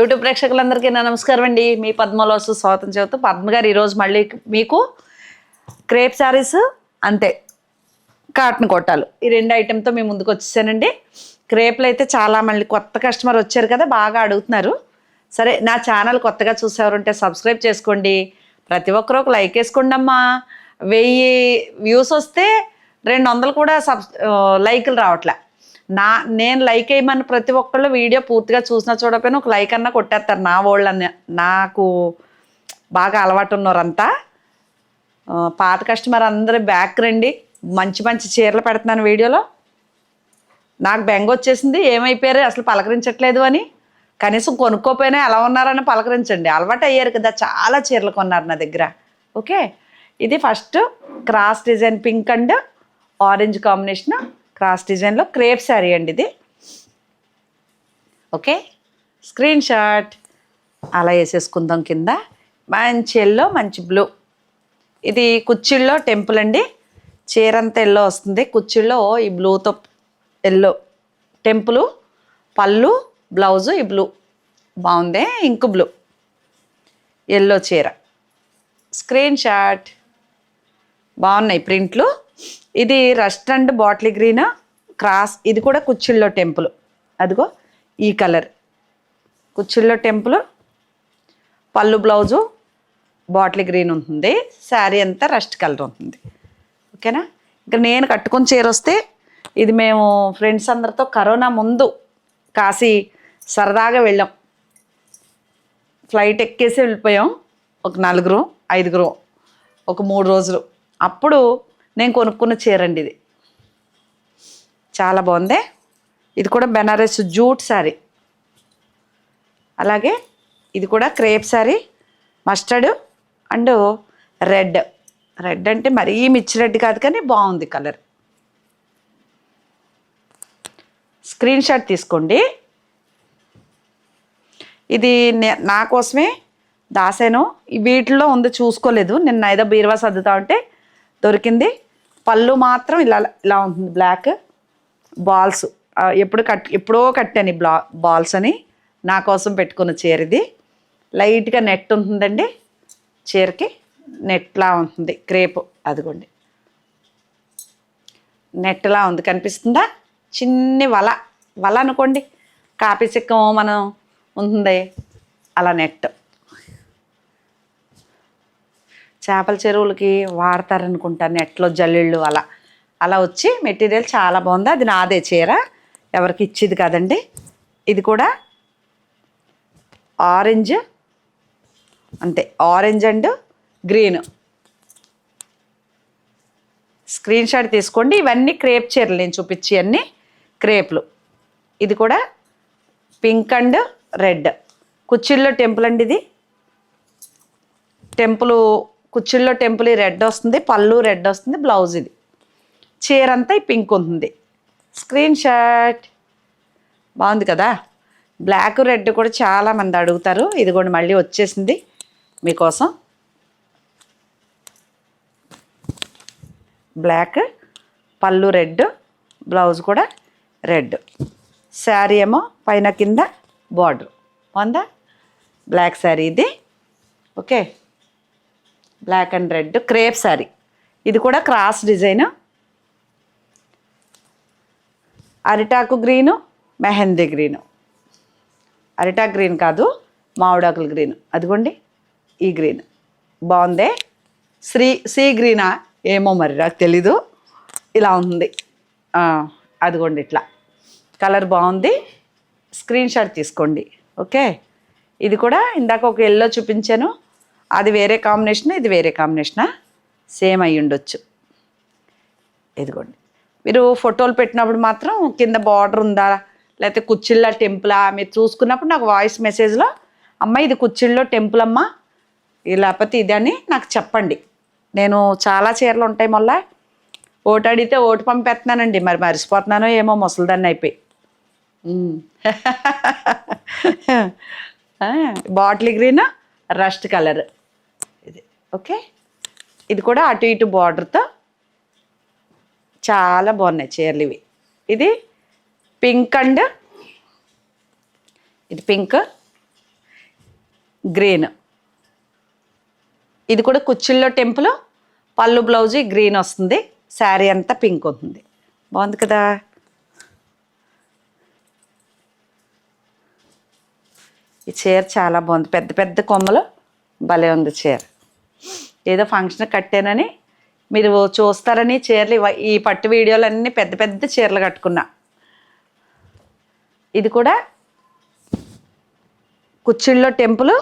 YouTube ప్రేక్షకులందరికీ నా నమస్కారం అండి. మీ పద్మలోసు స్వాగతం చెబుతూ పద్మగారు ఈరోజు మళ్ళీ మీకు క్రేప్ శారీస్ అంతే కాటన్ కొట్టాలు. ఈ రెండు ఐటెంతో మేము ముందుకు వచ్చేసానండి. క్రేప్లు అయితే చాలా మళ్ళీ కొత్త కస్టమర్ వచ్చారు కదా బాగా అడుగుతున్నారు. సరే నా ఛానల్ కొత్తగా చూసేవారుంటే సబ్స్క్రైబ్ చేసుకోండి. ప్రతి ఒక్కరు ఒక లైక్ వేసుకోండి అమ్మా. వెయ్యి వ్యూస్ వస్తే రెండు వందలు కూడా సబ్ లైకులు రావట్లే. నా నేను లైక్ వేయమని ప్రతి ఒక్కళ్ళు వీడియో పూర్తిగా చూసినా చూడకపోయినా ఒక లైక్ అన్నా కొట్టేస్తారు నా వాళ్ళని. నాకు బాగా అలవాటు ఉన్నారంతా పాత కస్టమర్ అందరూ బ్యాక్ రండి మంచి మంచి చీరలు పెడుతున్నాను వీడియోలో. నాకు బెంగ వచ్చేసింది ఏమైపోయారు అసలు పలకరించట్లేదు అని. కనీసం కొనుక్కోపోయినా ఎలా ఉన్నారని పలకరించండి. అలవాటు అయ్యారు కదా చాలా చీరలు కొన్నారు నా దగ్గర. ఓకే? ఇది first cross design pink and orange combination cross డిజైన్లో క్రేప్ శారీ అండి ఇది. ఓకే? Screen shot. అలా వేసేసుకుందాం కింద. మంచి ఎల్లో మంచి బ్లూ. ఇది కుచ్చిళ్ళలో టెంపుల్ అండి. చీర అంతా ఎల్లో వస్తుంది. కుచ్చిళ్ళలో ఈ బ్లూతో ఎల్లో. టెంపులు పళ్ళు బ్లౌజు ఈ బ్లూ. బాగుంది? Ink blue. ఎల్లో చీర. Screen shot. బాగున్నాయి ప్రింట్లు. ఇది rust and bottle green cross ఇది కూడా కుచ్చిళ్ళలో టెంపుల్. అదిగో ఈ కలర్. కుచ్చిళ్ళలో టెంపుల్ పళ్ళు బ్లౌజు బాటిల్ గ్రీన్ ఉంటుంది శారీ అంతా రస్ట్ కలర్ ఉంటుంది. ఓకేనా? ఇంకా నేను కట్టుకుని చీర వస్తే ఇది మేము ఫ్రెండ్స్ అందరితో కరోనా ముందు కాశీ సరదాగా వెళ్ళాం. ఫ్లైట్ ఎక్కేసి వెళ్ళిపోయాం. ఒక నలుగురు ఐదుగురు ఒక మూడు రోజులు. అప్పుడు నేను కొనుక్కున్న చీరండి ఇది. చాలా బాగుంది. ఇది కూడా బెనారస్ జూట్ శారీ అలాగే ఇది కూడా crepe sari mustard and red. Red అంటే మరీ మిర్చి రెడ్ కాదు కానీ బాగుంది కలర్. స్క్రీన్ షాట్ తీసుకోండి. ఇది నే- నా కోసమే దాసాను. ఈ వీటిలో ఉంది చూసుకోలేదు. నిన్న ఏదో బీరువా సర్దుతా ఉంటే దొరికింది. పళ్ళు మాత్రం ఇలా ఇలా ఉంటుంది. బ్లాక్ బాల్స్ ఎప్పుడు కట్ ఎప్పుడో కట్టాను ఈ బ్లా బాల్స్ అని. నా కోసం పెట్టుకున్న చీర ఇది. లైట్గా నెట్ ఉంటుందండి. చీరకి నెట్లా ఉంటుంది. క్రేప్ అదిగోండి. నెట్లా ఉంది. కనిపిస్తుందా? చిన్ని వల. వల అనుకోండి. కాపీ చిక్కం మనం ఉంటుంది. అలా నెట్ చేపల చెరువులకి వాడతారనుకుంటాను నెట్లో జల్లిళ్ళు అలా. అలా వచ్చి మెటీరియల్ చాలా బాగుంది. అది నాదే చీర. ఎవరికి ఇచ్చేది కాదండి. ఇది కూడా ఆరెంజ్. అంతే orange and green. Screen shot తీసుకోండి. ఇవన్నీ క్రేప్ చీరలు నేను చూపించి అన్ని క్రేప్లు. ఇది కూడా పింక్ అండ్ రెడ్. కుచ్చిళ్ళో టెంపుల్ అండి ఇది. టెంపుల్ కుచ్చుల్లో టెంపుల్ రెడ్ వస్తుంది పళ్ళు రెడ్ వస్తుంది బ్లౌజ్ ఇది. చీర అంతా ఈ పింక్ ఉంటుంది. Screen shot. బాగుంది కదా? బ్లాక్ రెడ్ కూడా చాలా మంది అడుగుతారు. ఇది కూడా మళ్ళీ వచ్చేసింది మీకోసం. బ్లాక్ పళ్ళు రెడ్ బ్లౌజ్ కూడా రెడ్. శారీ ఏమో పైన కింద బార్డర్. ఉందా బ్లాక్ శారీ ఇది. Okay. Black and red crepe sari ఇది కూడా క్రాస్ డిజైన్. అరిటాకు గ్రీను మెహందీ గ్రీను. అరిటాకు గ్రీన్ కాదు మామిడాకుల గ్రీన్. అదిగోండి ఈ గ్రీన్. బాగుందే? శ్రీ సీ గ్రీనా? ఏమో మరి నాకు తెలీదు. ఇలా ఉంది. అదిగోండి ఇట్లా. కలర్ బాగుంది. స్క్రీన్ షాట్ తీసుకోండి. ఓకే? ఇది కూడా ఇందాక ఒక ఎల్లో చూపించాను. అది వేరే కాంబినేషన్ ఇది వేరే కాంబినేషనా సేమ్ అయి ఉండొచ్చు. ఇదిగోండి. మీరు ఫోటోలు పెట్టినప్పుడు మాత్రం కింద బార్డర్ ఉందా? లేకపోతే కుచ్చిళ్ళ టెంపులా మీరు చూసుకున్నప్పుడు నాకు వాయిస్ మెసేజ్లో అమ్మ ఇది కుచ్చిళ్ళలో టెంపుల్ అమ్మ? లేకపోతే ఇది అని నాకు చెప్పండి. నేను చాలా చీరలు ఉంటాయి మళ్ళా ఓటు అడిగితే ఓటు పంపేస్తున్నానండి మరి మరిసిపోతున్నానో ఏమో ముసలిదాన్ని అయిపోయి. Bottle green rust colour okay? ఇది కూడా అటు ఇటు బార్డర్తో చాలా బాగున్నాయి చీరలు ఇవి. ఇది పింక్ అండ్ ఇది పింక్ గ్రీన్. ఇది కూడా కుచ్చిల్లో టెంపుల్ పళ్ళు బ్లౌజ్ గ్రీన్ వస్తుంది శారీ అంతా పింక్ ఉంటుంది బాగుంది కదా? ఈ చీర చాలా బాగుంది. పెద్ద పెద్ద కొమ్మలు భలే ఉంది చీర. ఏదో ఫంక్షన్ కట్టానని మీరు చూస్తారని చీరలు ఈ పట్టు వీడియోలన్నీ పెద్ద పెద్ద చీరలు కట్టుకున్నా. ఇది కూడా కుచ్చిళ్ళో టెంపుల్.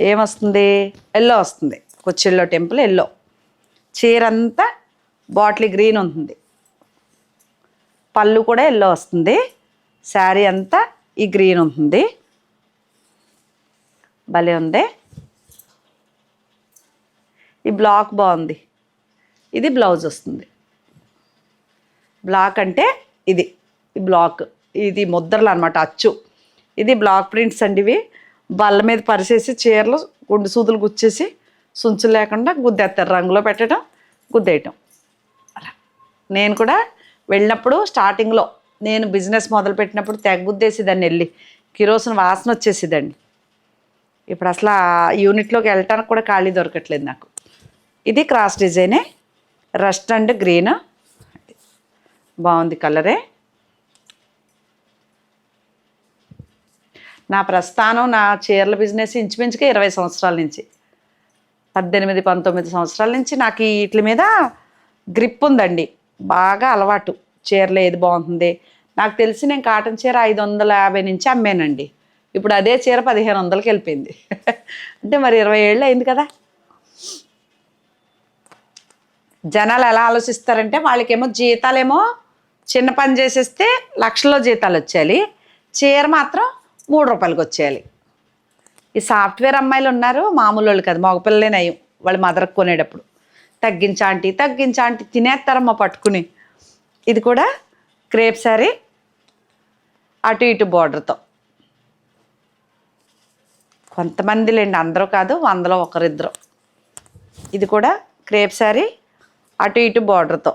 ఏమొస్తుంది? ఎల్లో వస్తుంది. కుచ్చిళ్ళో టెంపుల్ ఎల్లో. చీర అంతా బాటిల్ గ్రీన్ ఉంటుంది. పళ్ళు కూడా ఎల్లో వస్తుంది. శారీ అంతా ఈ గ్రీన్ ఉంటుంది. భలే ఉంది. ఈ బ్లాక్ బాగుంది. ఇది బ్లౌజ్ వస్తుంది. బ్లాక్ అంటే ఇది. ఈ బ్లాక్ ఇది ముద్రలు అనమాట అచ్చు. ఇది బ్లాక్ ప్రింట్స్ అండి ఇవి. బల్ల మీద పరిచేసి చీరలు గుండు సూదులు గుచ్చేసి సుంచులు లేకుండా గుద్దేస్తారు. రంగులో పెట్టడం గుద్దేయటం. అలా. నేను కూడా వెళ్ళినప్పుడు స్టార్టింగ్లో నేను బిజినెస్ మొదలుపెట్టినప్పుడు తెగ గుద్దేసేదాన్ని వెళ్ళి. కిరోసిన వాసన వచ్చేసేదండి. ఇప్పుడు అసలు ఆ యూనిట్లోకి వెళ్ళటానికి కూడా ఖాళీ దొరకట్లేదు నాకు. ఇది క్రాస్ డిజైనే. Rust and green. బాగుంది కలరే. నా ప్రస్థానం నా చీరల బిజినెస్ ఇంచుమించుగా ఇరవై సంవత్సరాల నుంచి. పద్దెనిమిది పంతొమ్మిది సంవత్సరాల నుంచి నాకు వీటి మీద గ్రిప్ ఉందండి. బాగా అలవాటు. చీరలు ఏది బాగుంటుంది? నాకు తెలిసి నేను కాటన్ చీర ఐదు వందల యాభై నుంచి అమ్మానండి. ఇప్పుడు అదే చీర పదిహేను వందలకి వెళ్ళిపోయింది. అంటే మరి ఇరవై ఏళ్ళు అయింది కదా. జనాలు ఎలా ఆలోచిస్తారంటే వాళ్ళకేమో జీతాలేమో చిన్న పని చేసేస్తే లక్షల్లో జీతాలు వచ్చేయాలి. చీర మాత్రం మూడు రూపాయలకి వచ్చేయాలి. ఈ సాఫ్ట్వేర్ అమ్మాయిలు ఉన్నారు మామూలు వాళ్ళు కాదు మగపిల్లలే నయం. వాళ్ళు మదరకు కొనేటప్పుడు. తగ్గించాంటి తగ్గించాంటి తినేస్తారమ్మా పట్టుకుని. ఇది కూడా క్రేప్ శారీ అటు ఇటు బార్డర్తో. కొంతమంది లేండి అందరూ కాదు వందలో ఒకరిద్దరు. ఇది కూడా క్రేప్ శారీ. అటు ఇటు బార్డర్తో.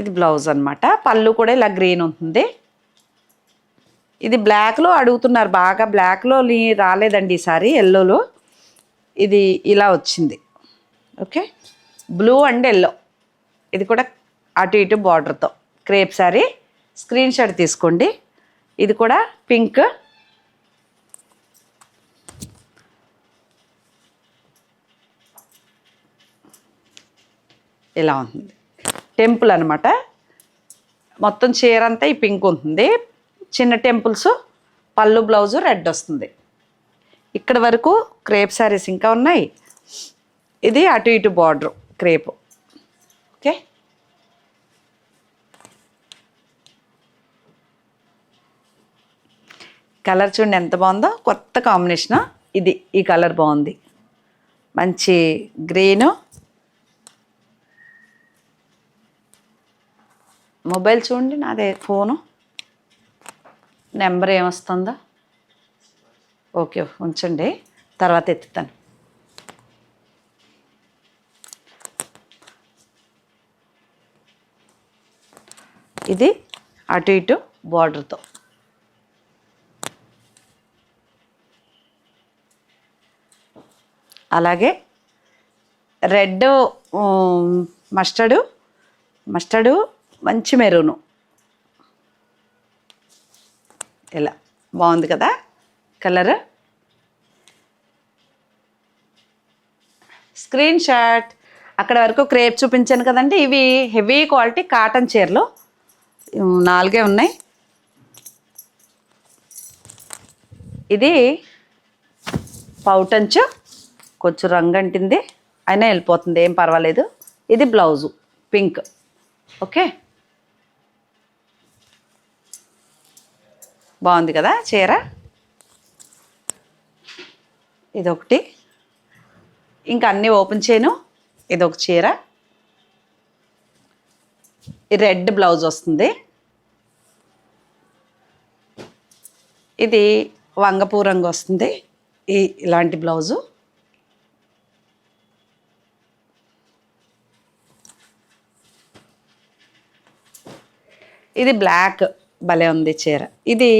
ఇది బ్లౌజ్ అనమాట పళ్ళు కూడా ఇలా గ్రీన్ ఉంటుంది. ఇది బ్లాక్లో అడుగుతున్నారు. బాగా బ్లాక్లో రాలేదండి ఈసారి ఎల్లోలో. ఇది ఇలా వచ్చింది. ఓకే? Blue and yellow. ఇది కూడా అటు ఇటు బార్డర్తో. క్రేప్ శారీ స్క్రీన్ షాట్ తీసుకోండి. ఇది కూడా పింక్ ఇలా ఉంటుంది. టెంపుల్ అనమాట మొత్తం చీర అంతా ఈ పింక్ ఉంటుంది. చిన్న టెంపుల్స్ పళ్ళు బ్లౌజు రెడ్ వస్తుంది. ఇక్కడ వరకు క్రేప్ శారీస్ ఇంకా ఉన్నాయి. ఇది అటు ఇటు బార్డర్ క్రేప్. ఓకే? కలర్ చూడండి ఎంత బాగుందో. కొత్త కాంబినేషన్? ఇది ఈ కలర్ బాగుంది. మంచి గ్రీను. మొబైల్ చూడండి నాదే ఫోను. నెంబర్ ఏమొస్తుందో? ఓకే ఉంచండి. తర్వాత ఎత్తుతాను. ఇది అటు ఇటు బార్డర్తో. అలాగే రెడ్ మస్టర్డు మస్టర్డు మంచి మెరూను. ఇలా బాగుంది కదా? కలర్? Screen shot. అక్కడ వరకు క్రేప్ చూపించాను కదండి. ఇవి హెవీ క్వాలిటీ కాటన్ చీరలు. నాలుగే ఉన్నాయి. ఇది పౌటంచు. కొంచెం రంగు అంటింది. అయినా వెళ్ళిపోతుంది. ఏం పర్వాలేదు. ఇది బ్లౌజు. పింక్. ఓకే? బాగుంది కదా చీర? ఇదొకటి. ఇంకా అన్నీ ఓపెన్ చేయను. ఇదొక చీర. రెడ్ బ్లౌజ్ వస్తుంది. ఇది వంగపూ రంగు వస్తుంది. ఈ ఇలాంటి బ్లౌజు. ఇది బ్లాక్. భలే ఉంది చీర. ఇది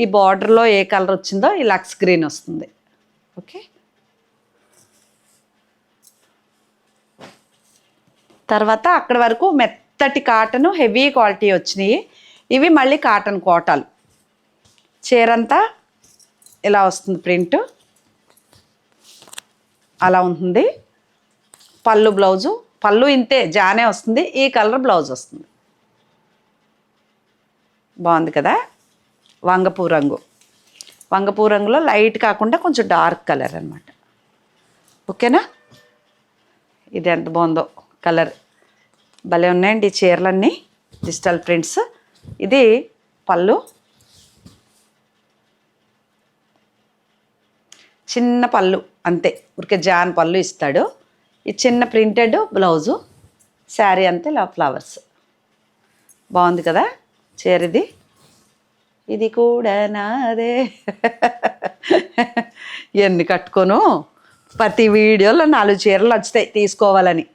ఈ బార్డర్లో ఏ కలర్ వచ్చిందో ఈ లక్స్ గ్రీన్ వస్తుంది. ఓకే తర్వాత అక్కడ వరకు మెత్తటి కాటన్ హెవీ క్వాలిటీ వచ్చినాయి. ఇవి మళ్ళీ కాటన్ కోటాలు. చీరంతా ఇలా వస్తుంది ప్రింట్ అలా ఉంటుంది. పళ్ళు బ్లౌజు పళ్ళు ఇంతే జానే వస్తుంది. ఈ కలర్ బ్లౌజ్ వస్తుంది. బాగుంది కదా? వంగపూ రంగు. వంగపూ రంగులో లైట్ కాకుండా కొంచెం డార్క్ కలర్ అనమాట ఓకేనా? ఇది ఎంత బాగుందో కలర్. భలే ఉన్నాయండి ఈ చీరలన్నీ డిజిటల్ ప్రింట్స్. ఇది పళ్ళు. చిన్న పళ్ళు అంతే. ఊరికే జాన్ పళ్ళు ఇస్తాడు. ఈ చిన్న ప్రింటెడ్ బ్లౌజు శారీ అంతే ఫ్లవర్స్. బాగుంది కదా? చేరిది? ఇది కూడా నాదే. ఎన్ని కట్టుకోను? ప్రతి వీడియోలో నాలుగు చీరలు వచ్చాయి తీసుకోవాలని.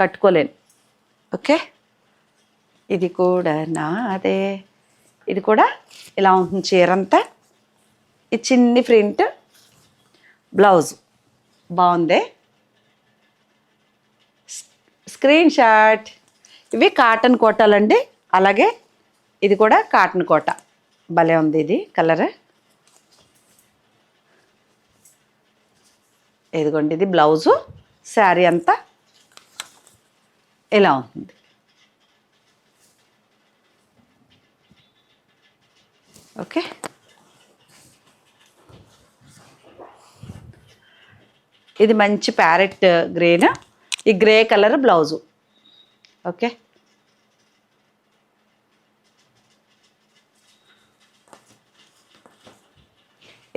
కట్టుకోలేను. ఓకే? ఇది కూడా నాదే. ఇది కూడా ఇలా ఉంటుంది చీర అంతా ఈ చిన్ని ప్రింట్. బ్లౌజ్. బాగుంది? Screen shot. ఇవి కాటన్ కొట్టాలండి అలాగే ఇది కూడా కాటన్ కోట. భలే ఉంది ఇది కలర్. ఇదిగోండి ఇది బ్లౌజు శారీ అంతా ఇలా ఉంటుంది. ఓకే. ఇది మంచి ప్యారెట్ గ్రేన్? ఈ గ్రే కలర్ బ్లౌజు. ఓకే.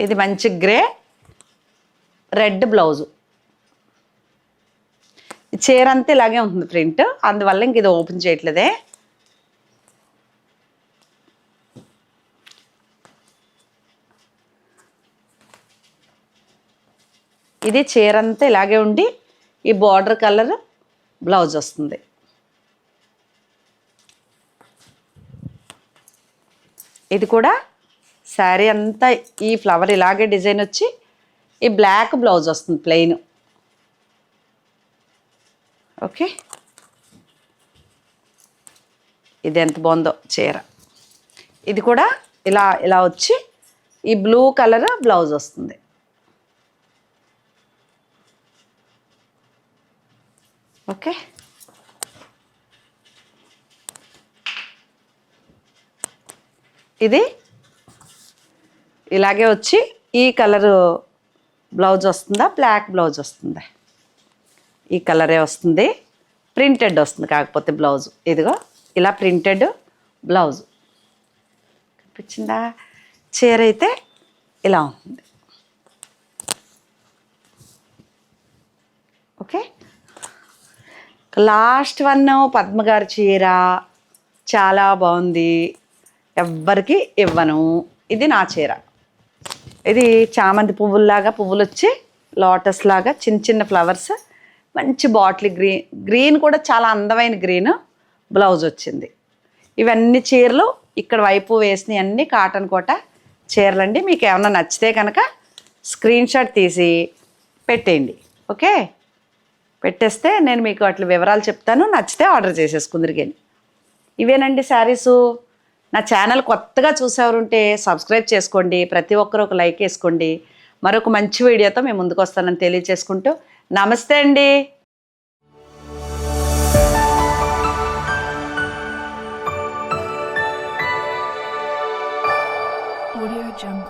ఇది మంచి గ్రే రెడ్ బ్లౌజు. చీర అంతా ఇలాగే ఉంటుంది ప్రింట్ అందువల్ల ఇంక ఇది ఓపెన్ చేయట్లేదే. ఇది చీర అంతా ఇలాగే ఉండి ఈ బార్డర్ కలర్ బ్లౌజ్ వస్తుంది. ఇది కూడా శారీ అంతా ఈ ఫ్లవర్ ఇలాగే డిజైన్ వచ్చి ఈ బ్లాక్ బ్లౌజ్ వస్తుంది ప్లెయిన్. ఓకే. ఇది ఎంత బాగుందో చీర. ఇది కూడా ఇలా ఇలా వచ్చి ఈ బ్లూ కలర్ బ్లౌజ్ వస్తుంది. ఓకే. ఇది ఇలాగే వచ్చి ఈ కలరు బ్లౌజ్ వస్తుందా? బ్లాక్ బ్లౌజ్ వస్తుందా? ఈ కలరే వస్తుంది. ప్రింటెడ్ వస్తుంది కాకపోతే బ్లౌజ్. ఇదిగో ఇలా ప్రింటెడ్ బ్లౌజ్. కనిపించిందా? చీర అయితే ఇలా ఉంటుంది. ఓకే? లాస్ట్ వన్ పద్మగారి చీర. చాలా బాగుంది. ఎవ్వరికి ఇవ్వను. ఇది నా చీర. ఇది చామంతి పువ్వుల్లాగా పువ్వులు వచ్చి లోటస్ లాగా చిన్న చిన్న ఫ్లవర్స్. మంచి బాటిల్ గ్రీన్ గ్రీన్ కూడా చాలా అందమైన గ్రీన్ బ్లౌజ్ వచ్చింది. ఇవన్నీ చీరలు ఇక్కడ వైపు వేసినవి అన్నీ కాటన్ కోట చీరలండి. మీకు ఏమైనా నచ్చితే కనుక స్క్రీన్ షాట్ తీసి పెట్టేయండి. ఓకే? పెట్టేస్తే నేను మీకు అట్లా వివరాలు చెప్తాను. నచ్చితే ఆర్డర్ చేసేసుకుందరు కానీ ఇవేనండి శారీసు? నా ఛానల్ కొత్తగా చూసేవారుంటే సబ్స్క్రైబ్ చేసుకోండి ప్రతి ఒక్కరు ఒక లైక్ వేసుకోండి మరొక మంచి వీడియోతో మేము ముందుకు వస్తానని తెలియజేసుకుంటూ నమస్తే అండి Audio Jungle.